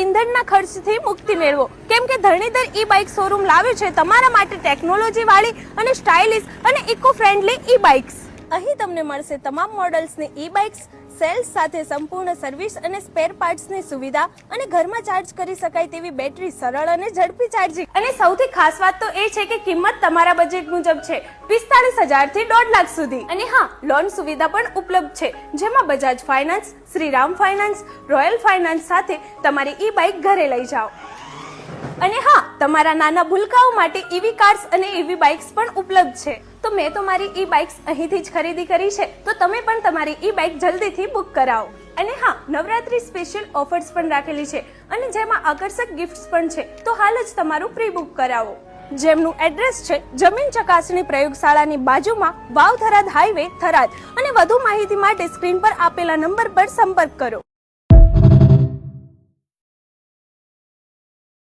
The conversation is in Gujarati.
ઈંધણના ખર્ચથી મુક્તિ મેળવો. કેમ કે ધરણીધર ઈ બાઇક શોરૂમ લાવ્યું છે તમારા માટે ટેકનોલોજી વાળી અને સ્ટાઇલિશ અને ઇકો ફ્રેન્ડલી ઈ બાઇક્સ અહીં તમને મળશે તમામ મોડલ્સની ઈ બાઇક્સ સેલ્સ સાથે સંપૂર્ણ સર્વિસ અને સ્પેર પાર્ટ્સની સુવિધા અને ઘરમાં ચાર્જ કરી શકાય તેવી બેટરી સરળ અને ઝડપી ચાર્જિંગ અને સૌથી ખાસ વાત તો એ છે કે કિંમત તમારા બજેટ મુજબ છે. પિસ્તાળીસ હજારથી દોઢ લાખ સુધી. અને હા લોન સુવિધા પણ ઉપલબ્ધ છે. જેમાં Bajaj finance, Shriram finance, royal finance સાથે તમારી ઈ બાઇક ઘરે લઈ જાઓ. અને હા, તમારા નાના ભૂલકાઓ માટે ઈવી કાર્સ અને ઈવી બાઇક્સ પણ ઉપલબ્ધ છે. તો મેં તો મારી ઈ બાઇક્સ અહીંથી જ ખરીદી કરી છે. તો તમે પણ તમારી ઈ બાઇક જલ્દીથી બુક કરાવો. અને હા, નવરાત્રી સ્પેશિયલ ઓફર્સ પણ રાખેલી છે. અને જેમાં આકર્ષક ગિફ્ટ્સ પણ છે. તો હાલ જ તમારું પ્રી બુક કરાવો. જેમનું એડ્રેસ છે, જમીન ચકાસણી પ્રયોગશાળાની બાજુમાં વાવ થરાદ હાઈવે થરાદ. અને વધુ માહિતી માટે સ્ક્રીન પર આપેલા નંબર પર સંપર્ક કરો.